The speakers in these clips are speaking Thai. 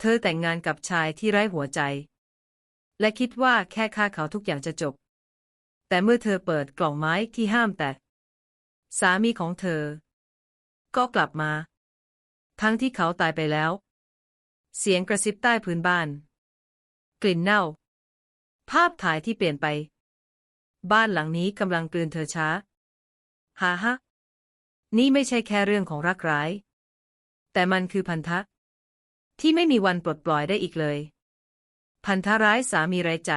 เธอแต่งงานกับชายที่ไร้หัวใจ และคิดว่าแค่ฆ่าเขาทุกอย่างจะจบ แต่เมื่อเธอเปิดกล่องไม้ที่ห้ามแตะสามีของเธอ ก็กลับมา ทั้งที่เขาตายไปแล้ว เสียงกระซิบใต้พื้นบ้าน กลิ่นเน่า ภาพถ่ายที่เปลี่ยนไป บ้านหลังนี้กำลังกลืนเธอช้าฮ่าฮะนี่ไม่ใช่แค่เรื่องของรักร้าย แต่มันคือพันธะ ที่ไม่มีวันปลดปล่อยได้อีกเลย พันธร้ายสามีไรใจ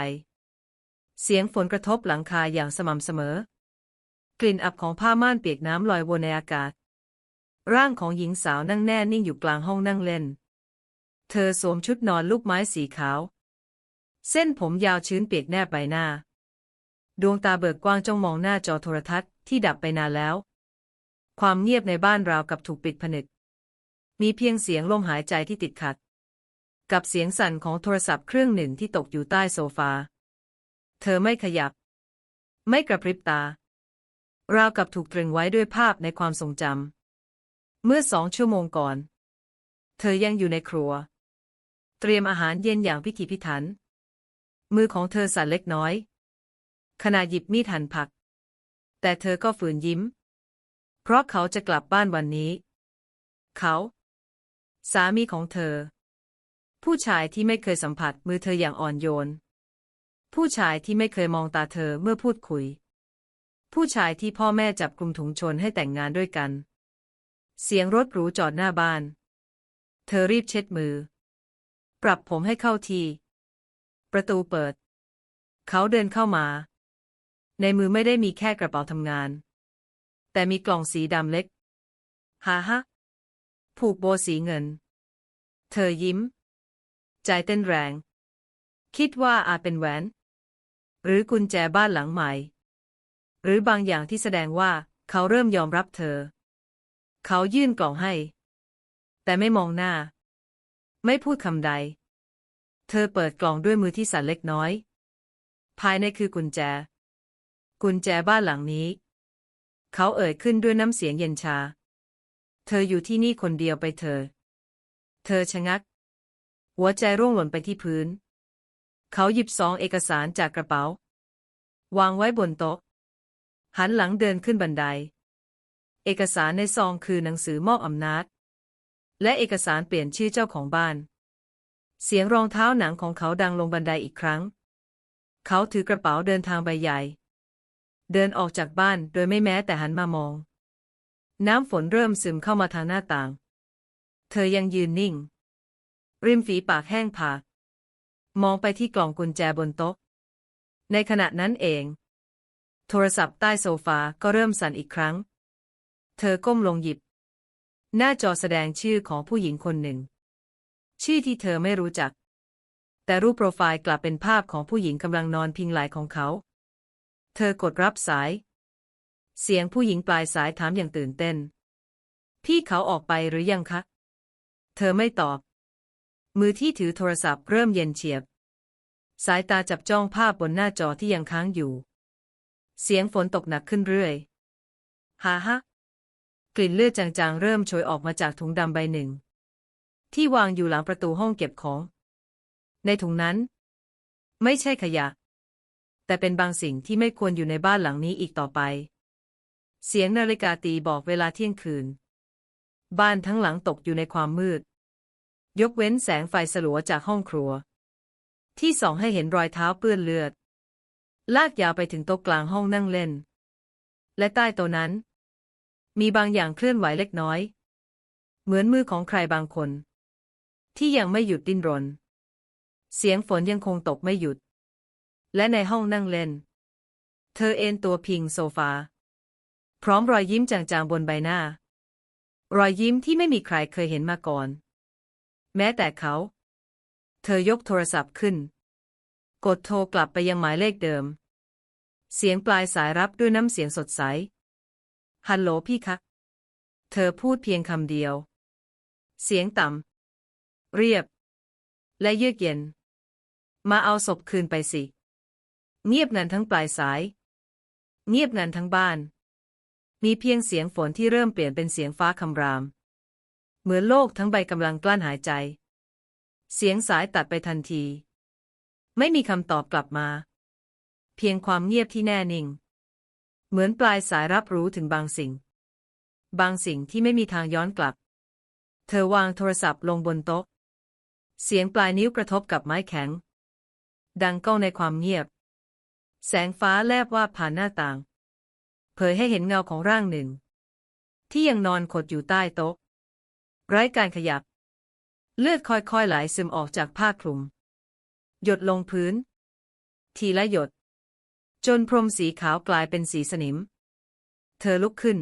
เสียงฝนกระทบหลังคาอย่างสม่ำเสมอ กลิ่นอับของผ้าม่านเปียกน้ำลอยวนในอากาศ ร่างของหญิงสาวนั่งแน่นิ่งอยู่กลางห้องนั่งเล่น เธอสวมชุดนอนลูกไม้สีขาว เส้นผมยาวชื้นเปียกแนบใบหน้า ดวงตาเบิกกว้างจ้องมองหน้าจอโทรทัศน์ที่ดับไปนานแล้ว ความเงียบในบ้านราวกับถูกปิดผนึก มีเพียงเสียงลมหายใจที่ติดขัด กับเสียงสั่นของโทรศัพท์เครื่องหนึ่งที่ตกอยู่ใต้โซฟา เธอไม่ขยับ ไม่กระพริบตา ราวกับถูกตรึงไว้ด้วยภาพในความทรงจำ เมื่อสองชั่วโมงก่อน เธอยังอยู่ในครัว เตรียมอาหารเย็นอย่างพิถีพิถัน มือของเธอสั่นเล็กน้อย ขณะหยิบมีดหั่นผัก แต่เธอก็ฝืนยิ้ม เพราะเขาจะกลับบ้านวันนี้ เขา สามีของเธอ ผู้ชายที่ไม่เคยสัมผัสมือเธออย่างอ่อนโยน ผู้ชายที่ไม่เคยมองตาเธอเมื่อพูดคุย ผู้ชายที่พ่อแม่จับกลุ่มถุงชนให้แต่งงานด้วยกัน เสียงรถหรูจอดหน้าบ้าน เธอรีบเช็ดมือ ปรับผมให้เข้าที ประตูเปิด เขาเดินเข้ามา ในมือไม่ได้มีแค่กระเป๋าทำงาน แต่มีกล่องสีดำเล็ก ฮ่าฮะ ผูกโบสีเงิน เธอยิ้ม ใจเต้นแรง คิดว่าอาจเป็นแหวน หรือกุญแจบ้านหลังใหม่ หรือบางอย่างที่แสดงว่าเขาเริ่มยอมรับเธอ เขายื่นกล่องให้ แต่ไม่มองหน้า ไม่พูดคำใด เธอเปิดกล่องด้วยมือที่สั่นเล็กน้อย ภายในคือกุญแจ กุญแจบ้านหลังนี้ เขาเอ่ยขึ้นด้วยน้ำเสียงเย็นชา เธออยู่ที่นี่คนเดียวไปเธอ เธอชะงัก หัวใจร่วงหล่นไปที่พื้น เขาหยิบซองเอกสารจากกระเป๋า วางไว้บนโต๊ะ หันหลังเดินขึ้นบันได เอกสารในซองคือหนังสือมอบอำนาจ และเอกสารเปลี่ยนชื่อเจ้าของบ้าน เสียงรองเท้าหนังของเขาดังลงบันไดอีกครั้ง เขาถือกระเป๋าเดินทางใบใหญ่ เดินออกจากบ้านโดยไม่แม้แต่หันมามอง น้ำฝนเริ่มซึมเข้ามาทางหน้าต่าง เธอยังยืนนิ่ง ริมฝีปากแห้งผาก มองไปที่กล่องกุญแจบนโต๊ะ ในขณะนั้นเอง โทรศัพท์ใต้โซฟาก็เริ่มสั่นอีกครั้ง เธอก้มลงหยิบ หน้าจอแสดงชื่อของผู้หญิงคนหนึ่ง ชื่อที่เธอไม่รู้จัก แต่รูปโปรไฟล์กลับเป็นภาพของผู้หญิงกำลังนอนพิงไหล่ของเขา เธอกดรับสาย เสียงผู้หญิงปลายสายถามอย่างตื่นเต้น พี่เขาออกไปหรือยังคะ เธอไม่ตอบ มือที่ถือโทรศัพท์เริ่มเย็นเฉียบ สายตาจับจ้องภาพบนหน้าจอที่ยังค้างอยู่ เสียงฝนตกหนักขึ้นเรื่อยฮาฮะกลิ่นเลือดจางๆ เริ่มโชยออกมาจากถุงดำใบหนึ่ง ที่วางอยู่หลังประตูห้องเก็บของ ในถุงนั้น ไม่ใช่ขยะ แต่เป็นบางสิ่งที่ไม่ควรอยู่ในบ้านหลังนี้อีกต่อไป เสียงนาฬิกาตีบอกเวลาเที่ยงคืน บ้านทั้งหลังตกอยู่ในความมืด ยกเว้นแสงไฟสลัวจากห้องครัว ที่ส่องให้เห็นรอยเท้าเปื้อนเลือด ลากยาวไปถึงโต๊ะกลางห้องนั่งเล่น และใต้โต๊ะนั้น มีบางอย่างเคลื่อนไหวเล็กน้อย เหมือนมือของใครบางคน ที่ยังไม่หยุดดิ้นรน เสียงฝนยังคงตกไม่หยุด และในห้องนั่งเล่น เธอเอนตัวพิงโซฟา พร้อมรอยยิ้มจางๆบนใบหน้า รอยยิ้มที่ไม่มีใครเคยเห็นมาก่อน แม้แต่เขา เธอยกโทรศัพท์ขึ้น กดโทรกลับไปยังหมายเลขเดิม เสียงปลายสายรับด้วยน้ำเสียงสดใส ฮัลโหลพี่คะ เธอพูดเพียงคำเดียว เสียงต่ำ เรียบ และเยือกเย็น มาเอาศพคืนไปสิ เงียบงันทั้งปลายสาย เงียบงันทั้งบ้าน มีเพียงเสียงฝนที่เริ่มเปลี่ยนเป็นเสียงฟ้าคำราม เหมือนโลกทั้งใบกำลังกลั้นหายใจ เสียงสายตัดไปทันที ไม่มีคำตอบกลับมา เพียงความเงียบที่แน่นิ่ง เหมือนปลายสายรับรู้ถึงบางสิ่ง บางสิ่งที่ไม่มีทางย้อนกลับ เธอวางโทรศัพท์ลงบนโต๊ะ เสียงปลายนิ้วกระทบกับไม้แข็ง ดังก้องในความเงียบ แสงฟ้าแลบว่าบผ่านหน้าต่าง ยให้เห็นเงาของร่างหนึ่ง ที่ยังนอนขดอยู่ใต้โต๊ะ ไร้การขยับ เลือดค่อยๆไหลซึมออกจากผ้าคลุม หยดลงพื้น ทีละหยด จนพรมสีขาวกลายเป็นสีสนิม เธอลุกขึ้น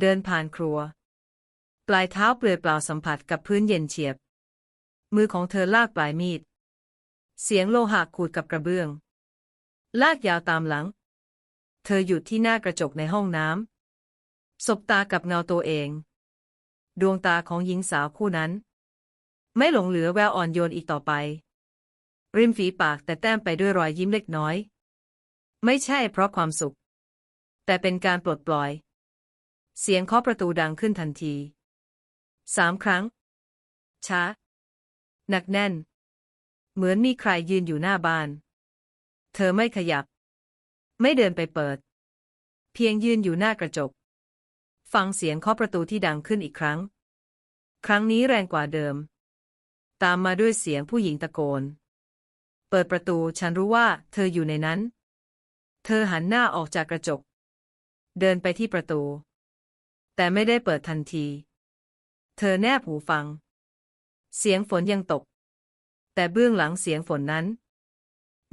เดินผ่านครัว ปลายเท้าเปลือยเปล่าสัมผัสกับพื้นเย็นเฉียบ มือของเธอลากปลายมีด เสียงโลหะขูดกับกระเบื้อง ลากยาวตามหลัง เธอหยุดที่หน้ากระจกในห้องน้ำสบตากับเงาตัวเอง ดวงตาของหญิงสาวคู่นั้น ไม่หลงเหลือแววอ่อนโยนอีกต่อไป ริมฝีปากแต่แต้มไปด้วยรอยยิ้มเล็กน้อย ไม่ใช่เพราะความสุข แต่เป็นการปลดปล่อย เสียงเคาะประตูดังขึ้นทันทีสามครั้ง ช้า หนักแน่น เหมือนมีใครยืนอยู่หน้าบ้าน เธอไม่ขยับ ไม่เดินไปเปิด เพียงยืนอยู่หน้ากระจก ฟังเสียงเคาะประตูที่ดังขึ้นอีกครั้ง ครั้งนี้แรงกว่าเดิม ตามมาด้วยเสียงผู้หญิงตะโกน เปิดประตูฉันรู้ว่าเธออยู่ในนั้น เธอหันหน้าออกจากกระจก เดินไปที่ประตู แต่ไม่ได้เปิดทันที เธอแนบหูฟัง เสียงฝนยังตก แต่เบื้องหลังเสียงฝนนั้น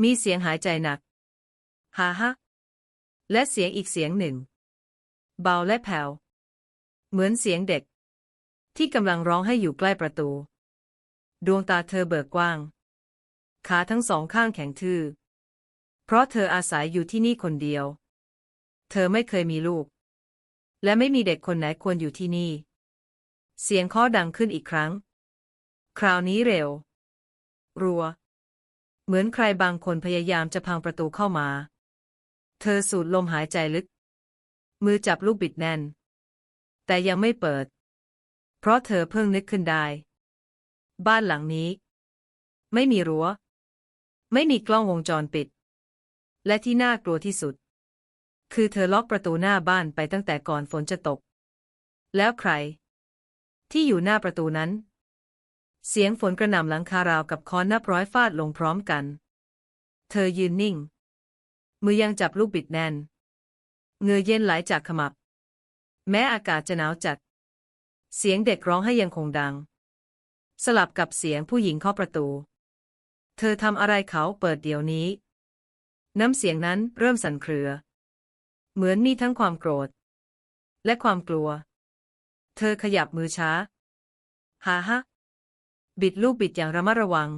มีเสียงหายใจหนัก ฮาฮะ และเสียงอีกเสียงหนึ่ง เบาและแผ่ว เหมือนเสียงเด็ก ที่กำลังร้องให้อยู่ใกล้ประตู ดวงตาเธอเบิกกว้าง ขาทั้งสองข้างแข็งทื่อ เพราะเธออาศัยอยู่ที่นี่คนเดียว เธอไม่เคยมีลูก และไม่มีเด็กคนไหนควรอยู่ที่นี่ เสียงเคาะดังขึ้นอีกครั้ง คราวนี้เร็ว รัวเหมือนใครบางคนพยายามจะพังประตูเข้ามา เธอสูดลมหายใจลึก มือจับลูกบิดแน่น แต่ยังไม่เปิด เพราะเธอเพิ่งนึกขึ้นได้ บ้านหลังนี้ ไม่มีรั้ว ไม่มีกล้องวงจรปิด และที่น่ากลัวที่สุด คือเธอล็อกประตูหน้าบ้านไปตั้งแต่ก่อนฝนจะตก แล้วใคร ที่อยู่หน้าประตูนั้น เสียงฝนกระหน่ำหลังคาราวกับค้อนนับร้อยฟาดลงพร้อมกัน เธอยืนนิ่ง มือยังจับลูกบิดแน่นเงื่อเย็นไหลจากขมับ แม้อากาศจะหนาวจัด เสียงเด็กร้องให้ยังคงดัง สลับกับเสียงผู้หญิงเคาะประตู เธอทำอะไรเขาเปิดเดี๋ยวนี้ น้ำเสียงนั้นเริ่มสั่นเครือ เหมือนมีทั้งความโกรธ และความกลัว เธอขยับมือช้าฮ่าฮะบิดลูกบิดอย่างระมัดระวัง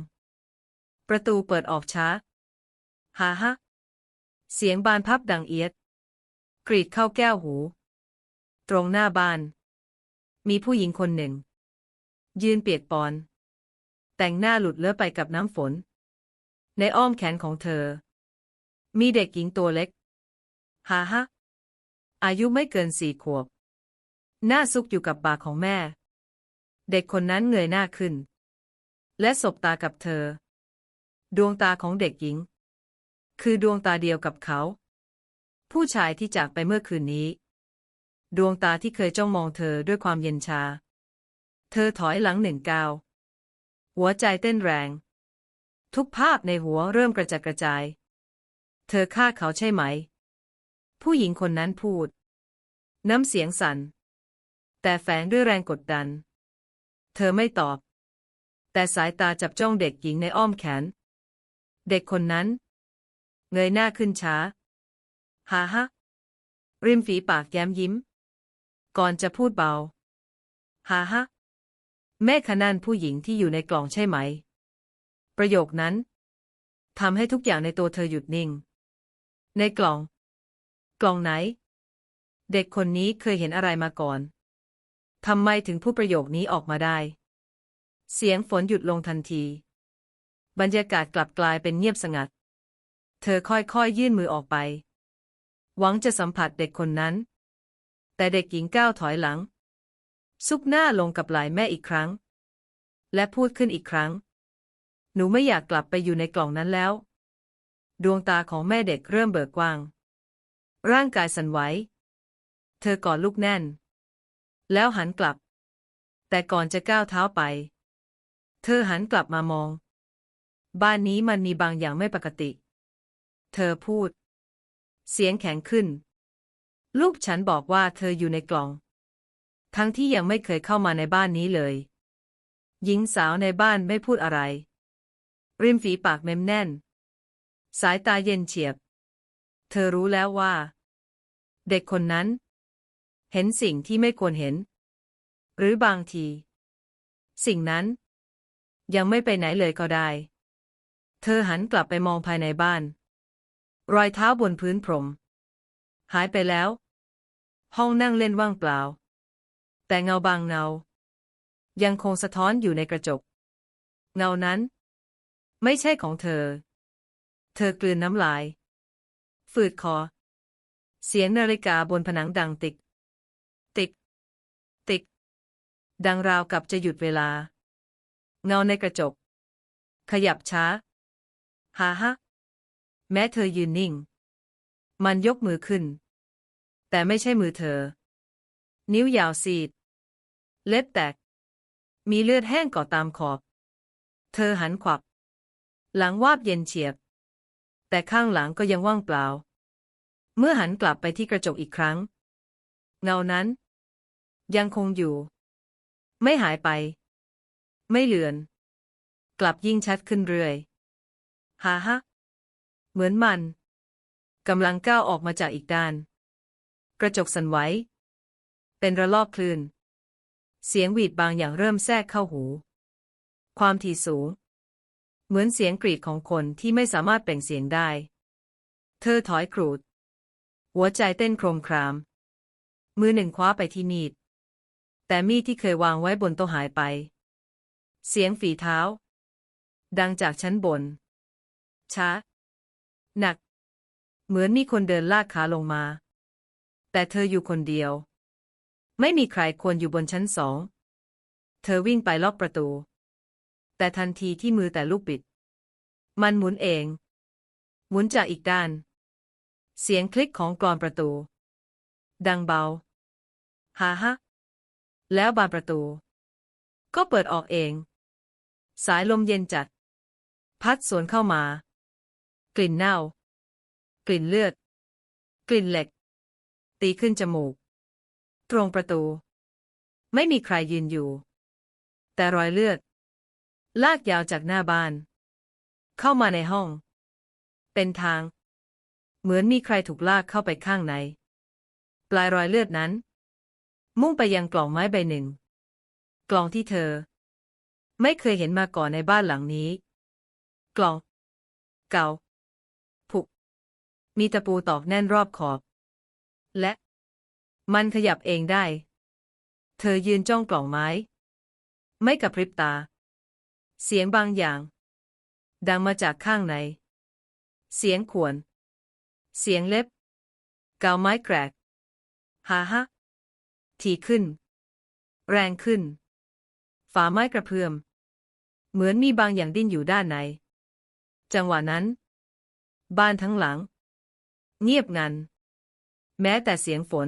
ประตูเปิดออกช้าฮ่าฮะ เสียงบานพับดังเอียด กรีดเข้าแก้วหู ตรงหน้าบ้าน มีผู้หญิงคนหนึ่ง ยืนเปียกปอน แต่งหน้าหลุดเลอะไปกับน้ำฝน ในอ้อมแขนของเธอ มีเด็กหญิงตัวเล็กฮ่าฮะอายุไม่เกินสี่ขวบ หน้าซุกอยู่กับบ่าของแม่ เด็กคนนั้นเงยหน้าขึ้น และสบตากับเธอ ดวงตาของเด็กหญิง คือดวงตาเดียวกับเขา ผู้ชายที่จากไปเมื่อคืนนี้ ดวงตาที่เคยจ้องมองเธอด้วยความเย็นชา เธอถอยหลังหนึ่งก้าวหัวใจเต้นแรง ทุกภาพในหัวเริ่มกระจัดกระจาย เธอฆ่าเขาใช่ไหม ผู้หญิงคนนั้นพูด น้ำเสียงสั่น แต่แฝงด้วยแรงกดดัน เธอไม่ตอบ แต่สายตาจับจ้องเด็กหญิงในอ้อมแขน เด็กคนนั้น เงยหน้าขึ้นช้า ฮ่าฮะ ริมฝีปากแย้มยิ้ม ก่อนจะพูดเบา ฮ่าฮะ แม่ขนันผู้หญิงที่อยู่ในกล่องใช่ไหม ประโยคนั้นทำให้ทุกอย่างในตัวเธอหยุดนิ่ง ในกล่อง กล่องไหน เด็กคนนี้เคยเห็นอะไรมาก่อน ทำไมถึงพูดประโยคนี้ออกมาได้ เสียงฝนหยุดลงทันที บรรยากาศกลับกลายเป็นเงียบสงัด เธอค่อยๆยยื่นมือออกไป หวังจะสัมผัสเด็กคนนั้น แต่เด็กหญิงก้าวถอยหลัง ซุกหน้าลงกับไหล่แม่อีกครั้ง และพูดขึ้นอีกครั้ง หนูไม่อยากกลับไปอยู่ในกล่องนั้นแล้ว ดวงตาของแม่เด็กเริ่มเบิกกว้าง ร่างกายสั่นไหว เธอกอดลูกแน่น แล้วหันกลับ แต่ก่อนจะก้าวเท้าไป เธอหันกลับมามอง บ้านนี้มันมีบางอย่างไม่ปกติ เธอพูด เสียงแข็งขึ้น ลูกฉันบอกว่าเธออยู่ในกล่อง ทั้งที่ยังไม่เคยเข้ามาในบ้านนี้เลย หญิงสาวในบ้านไม่พูดอะไร ริมฝีปากเม้มแน่น สายตาเย็นเฉียบ เธอรู้แล้วว่า เด็กคนนั้น เห็นสิ่งที่ไม่ควรเห็น หรือบางที สิ่งนั้น ยังไม่ไปไหนเลยก็ได้ เธอหันกลับไปมองภายในบ้าน รอยเท้าบนพื้นพรม หายไปแล้ว ห้องนั่งเล่นว่างเปล่า แต่เงาบางเงา ยังคงสะท้อนอยู่ในกระจก เงานั้น ไม่ใช่ของเธอ เธอกลืนน้ำลาย ฝืดคอ เสียงนาฬิกาบนผนังดังติก ติก ติก ดังราวกับจะหยุดเวลา เงาในกระจก ขยับช้า ฮ่าฮะ แม้เธอยืนนิ่ง มันยกมือขึ้น แต่ไม่ใช่มือเธอ นิ้วยาวซีด เล็บแตก มีเลือดแห้งเก่อตามขอบ เธอหันขวับ หลังวาบเย็นเฉียบ แต่ข้างหลังก็ยังว่างเปล่า เมื่อหันกลับไปที่กระจกอีกครั้ง เงานั้น ยังคงอยู่ ไม่หายไป ไม่เลือน กลับยิ่งชัดขึ้นเรื่อย ฮ่าฮะ เหมือนมันกำลังก้าวออกมาจากอีกด้าน กระจกสั่นไหว เป็นระลอกคลื่น เสียงหวีดบางอย่างเริ่มแทรกเข้าหู ความถี่สูง เหมือนเสียงกรีดของคนที่ไม่สามารถเปล่งเสียงได้ เธอถอยกรูด หัวใจเต้นโครมคราม มือหนึ่งคว้าไปที่มีด แต่มีดที่เคยวางไว้บนโต๊ะหายไป เสียงฝีเท้า ดังจากชั้นบน ช้า หนัก เหมือนมีคนเดินลากขาลงมา แต่เธออยู่คนเดียว ไม่มีใครควรอยู่บนชั้นสอง เธอวิ่งไปล็อกประตู แต่ทันทีที่มือแต่ลูกปิด มันหมุนเอง หมุนจากอีกด้าน เสียงคลิกของกรอนประตู ดังเบาฮ่าฮะแล้วบานประตู ก็เปิดออกเอง สายลมเย็นจัด พัดสวนเข้ามา ลิ่นเน่า กลิ่นเลือด กลิ่นเหล็ก ตีขึ้นจมูก ตรงประตู ไม่มีใครยืนอยู่ แต่รอยเลือด ลากยาวจากหน้าบ้าน เข้ามาในห้อง เป็นทาง เหมือนมีใครถูกลากเข้าไปข้างใน ปลายรอยเลือดนั้น มุ่งไปยังกล่องไม้ใบหนึ่ง กล่องที่เธอ ไม่เคยเห็นมาก่อนในบ้านหลังนี้ กล่อง เก่า มีตะปูตอกแน่นรอบขอบ และ มันขยับเองได้ เธอยืนจ้องกล่องไม้ ไม่กระพริบตา เสียงบางอย่าง ดังมาจากข้างใน เสียงขวน เสียงเล็บกาวไม้แกรกฮ่าฮะทีขึ้น แรงขึ้น ฝาไม้กระเพื่อม เหมือนมีบางอย่างดิ้นอยู่ด้านใน จังหวะนั้น บ้านทั้งหลัง เงียบงัน แม้แต่เสียงฝน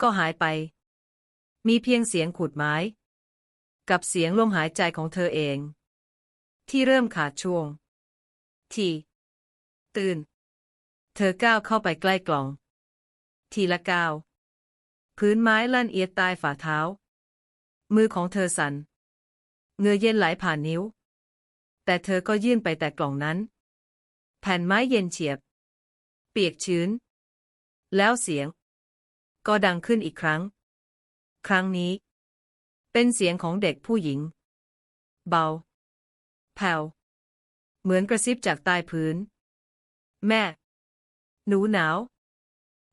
ก็หายไป มีเพียงเสียงขูดไม้ กับเสียงลมหายใจของเธอเอง ที่เริ่มขาดช่วง ทีตื่น เธอก้าวเข้าไปใกล้กล่อง ทีละก้าวพื้นไม้ลั่นเอียดใต้ฝ่าเท้า มือของเธอสัน่นเงือเย็นไหลผ่านนิ้ว แต่เธอก็ยื่นไปแต่กล่องนั้น แผ่นไม้เย็นเฉียบ ปียกชื้น แล้วเสียง ก็ดังขึ้นอีกครั้ง ครั้งนี้ เป็นเสียงของเด็กผู้หญิง เบา แผ่ว เหมือนกระซิบจากใต้พื้น แม่ หนูหนาว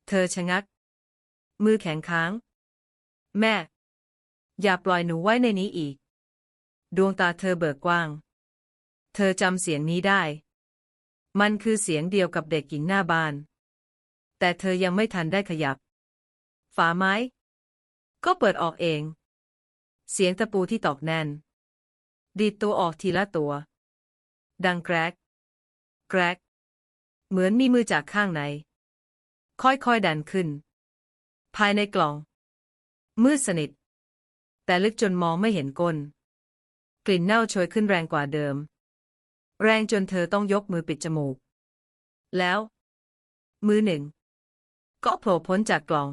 เธอชะงัก มือแข็งค้าง แม่ อย่าปล่อยหนูไว้ในนี้อีก ดวงตาเธอเบิกกว้าง เธอจำเสียงนี้ได้ มันคือเสียงเดียวกับเด็กหญิงหน้าบาน แต่เธอยังไม่ทันได้ขยับ ฝาไม้ ก็เปิดออกเอง เสียงตะปูที่ตอกแน่น ดีดตัวออกทีละตัว ดังแกรก แกรก เหมือนมีมือจากข้างใน ค่อยๆดันขึ้น ภายในกล่อง มืดสนิท แต่ลึกจนมองไม่เห็นก้น กลิ่นเน่าโชยขึ้นแรงกว่าเดิม แรงจนเธอต้องยกมือปิดจมูก แล้ว มือหนึ่ง ก็โผล่พ้นจากกล่อง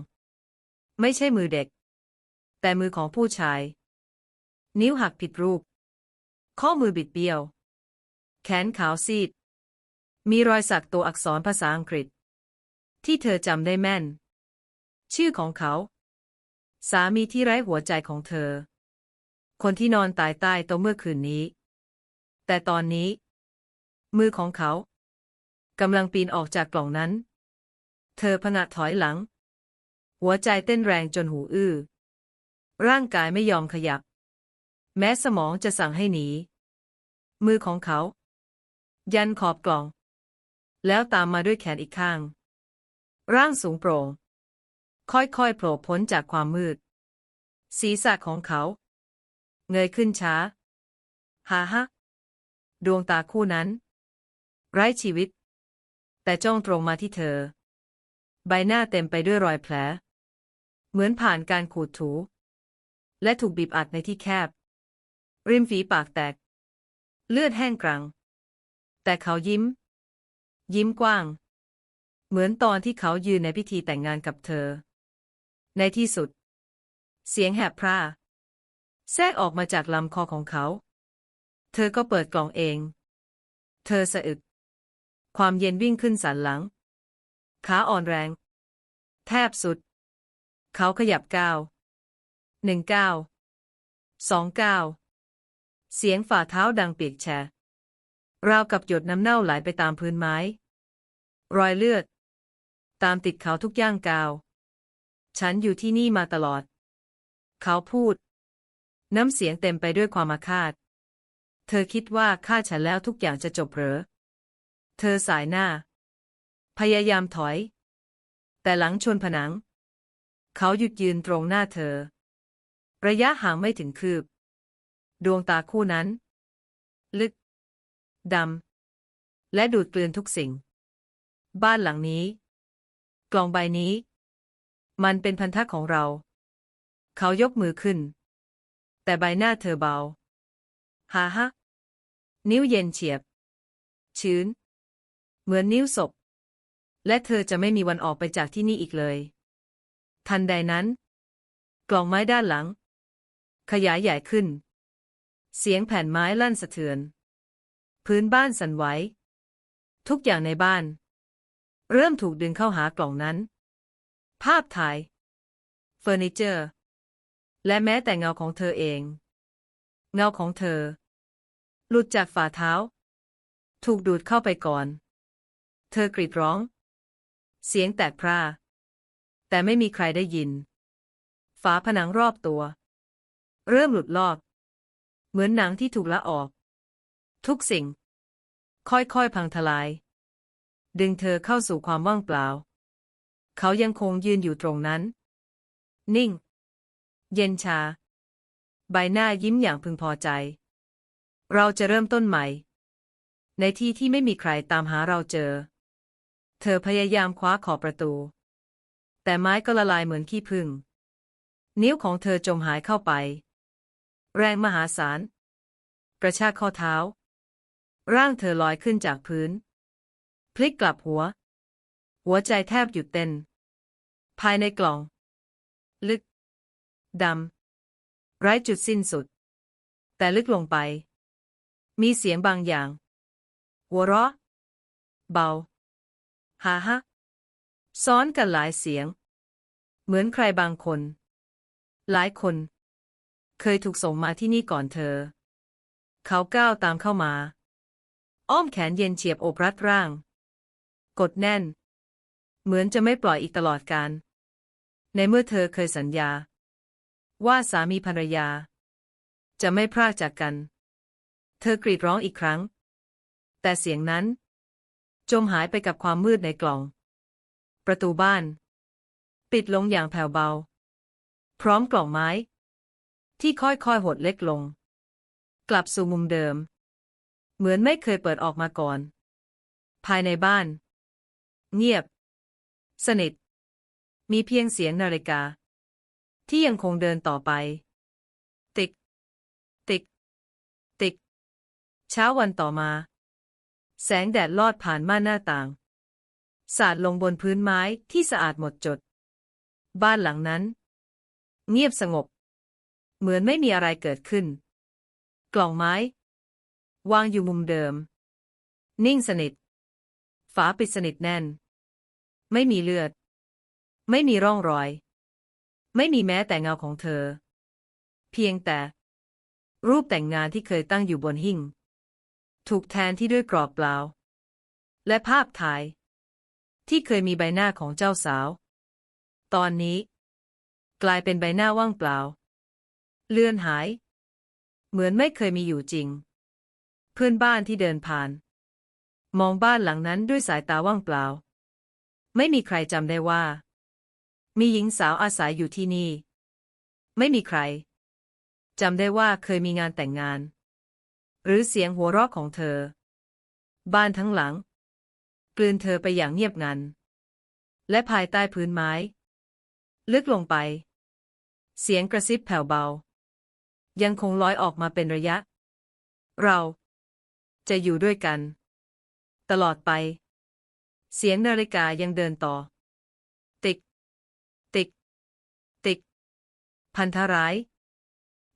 ไม่ใช่มือเด็ก แต่มือของผู้ชาย นิ้วหักผิดรูป ข้อมือบิดเบี้ยว แขนขาวซีด มีรอยสักตัวอักษรภาษาอังกฤษ ที่เธอจำได้แม่น ชื่อของเขา สามีที่ไร้หัวใจของเธอ คนที่นอนตายใต้โต๊ะเมื่อคืนนี้แต่ตอนนี้ มือของเขากำลังปีนออกจากกล่องนั้น เธอพงะถอยหลัง หัวใจเต้นแรงจนหูอื้อ ร่างกายไม่ยอมขยับ แม้สมองจะสั่งให้หนี มือของเขา ยันขอบกล่อง แล้วตามมาด้วยแขนอีกข้าง ร่างสูงโปร่ง ค่อยๆโผล่พ้นจากความมืด ศีรษะของเขา เงยขึ้นช้า ฮาฮะ ดวงตาคู่นั้น ไร้ชีวิต แต่จ้องตรงมาที่เธอ ใบหน้าเต็มไปด้วยรอยแผล เหมือนผ่านการขูดถู และถูกบีบอัดในที่แคบ ริมฝีปากแตก เลือดแห้งกรัง แต่เขายิ้ม ยิ้มกว้าง เหมือนตอนที่เขายืนในพิธีแต่งงานกับเธอ ในที่สุด เสียงแหบพร่าแทรกออกมาจากลำคอของเขา เธอก็เปิดกล่องเอง เธอสะอึก ความเย็นวิ่งขึ้นสันหลัง ขาอ่อนแรง แทบสุด เขาขยับก้าวหนึ่งก้าวสองก้าวเสียงฝ่าเท้าดังเปียกแฉะราวกับหยดน้ำเน่าไหลไปตามพื้นไม้ รอยเลือด ตามติดเขาทุกย่างก้าว ฉันอยู่ที่นี่มาตลอด เขาพูด น้ำเสียงเต็มไปด้วยความอาฆาต เธอคิดว่าฆ่าฉันแล้วทุกอย่างจะจบเหรอ เธอสายหน้า พยายามถอย แต่หลังชนผนัง เขาหยุดยืนตรงหน้าเธอ ระยะห่างไม่ถึงคืบ ดวงตาคู่นั้น ลึก ดำ และดูดกลืนทุกสิ่ง บ้านหลังนี้ กล่องใบนี้ มันเป็นพันธะของเรา เขายกมือขึ้น แต่ใบหน้าเธอเบา ฮ่าฮะนิ้วเย็นเฉียบ ชื้น เหมือนนิ้วศพ และเธอจะไม่มีวันออกไปจากที่นี่อีกเลย ทันใดนั้น กล่องไม้ด้านหลัง ขยายใหญ่ขึ้น เสียงแผ่นไม้ลั่นสะเทือน พื้นบ้านสั่นไหว ทุกอย่างในบ้าน เริ่มถูกดึงเข้าหากล่องนั้น ภาพถ่าย เฟอร์นิเจอร์ และแม้แต่เงาของเธอเอง เงาของเธอ หลุดจากฝ่าเท้า ถูกดูดเข้าไปก่อน เธอกรีดร้อง เสียงแตกพร่า แต่ไม่มีใครได้ยิน ฝาผนังรอบตัว เริ่มหลุดลอก เหมือนหนังที่ถูกละออก ทุกสิ่ง ค่อยๆพังทลาย ดึงเธอเข้าสู่ความว่างเปล่า เขายังคงยืนอยู่ตรงนั้น นิ่ง เย็นชา ใบหน้ายิ้มอย่างพึงพอใจ เราจะเริ่มต้นใหม่ในที่ที่ไม่มีใครตามหาเราเจอ เธอพยายามคว้าขอบประตู แต่ไม้ก็ละลายเหมือนขี้ผึ้งนิ้วของเธอจมหายเข้าไป แรงมหาศาล กระชากข้อเท้า ร่างเธอลอยขึ้นจากพื้น พลิกกลับหัว หัวใจแทบหยุดเต้น ภายในกล่อง ลึก ดำ ไร้จุดสิ้นสุด แต่ลึกลงไป มีเสียงบางอย่าง หัวเราะ เบา ฮ่าฮะซ้อนกันหลายเสียง เหมือนใครบางคน หลายคน เคยถูกส่งมาที่นี่ก่อนเธอ เขาก้าวตามเข้ามา อ้อมแขนเย็นเฉียบโอบรัดร่าง กดแน่น เหมือนจะไม่ปล่อยอีกตลอดการ ในเมื่อเธอเคยสัญญา ว่าสามีภรรยา จะไม่พรากจากกัน เธอกรีดร้องอีกครั้ง แต่เสียงนั้น จมหายไปกับความมืดในกล่อง ประตูบ้าน ปิดลงอย่างแผ่วเบา พร้อมกล่องไม้ ที่ค่อยๆหดเล็กลง กลับสู่มุมเดิม เหมือนไม่เคยเปิดออกมาก่อน ภายในบ้าน เงียบ สนิท มีเพียงเสียงนาฬิกา ที่ยังคงเดินต่อไป ติกติกติกเช้าวันต่อมา แสงแดดลอดผ่านม่านหน้าต่าง สาดลงบนพื้นไม้ที่สะอาดหมดจด บ้านหลังนั้น เงียบสงบ เหมือนไม่มีอะไรเกิดขึ้น กล่องไม้ วางอยู่มุมเดิม นิ่งสนิท ฝาปิดสนิทแน่น ไม่มีเลือด ไม่มีร่องรอย ไม่มีแม้แต่เงาของเธอ เพียงแต่ รูปแต่งงานที่เคยตั้งอยู่บนหิ้ง ถูกแทนที่ด้วยกรอบเปล่า และภาพถ่าย ที่เคยมีใบหน้าของเจ้าสาว ตอนนี้ กลายเป็นใบหน้าว่างเปล่า เลือนหาย เหมือนไม่เคยมีอยู่จริง เพื่อนบ้านที่เดินผ่าน มองบ้านหลังนั้นด้วยสายตาว่างเปล่า ไม่มีใครจำได้ว่า มีหญิงสาวอาศัยอยู่ที่นี่ ไม่มีใครจำได้ว่าเคยมีงานแต่งงาน หรือเสียงหัวเราะของเธอ บ้านทั้งหลัง กลืนเธอไปอย่างเงียบงัน และภายใต้พื้นไม้ ลึกลงไป เสียงกระซิบแผ่วเบา ยังคงลอยออกมาเป็นระยะ เราจะอยู่ด้วยกัน ตลอดไป เสียงนาฬิกายังเดินต่อ ติกติกติกพันธร้าย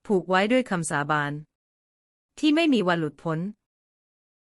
ผูกไว้ด้วยคำสาบาน ที่ไม่มีวันหลุดพ้น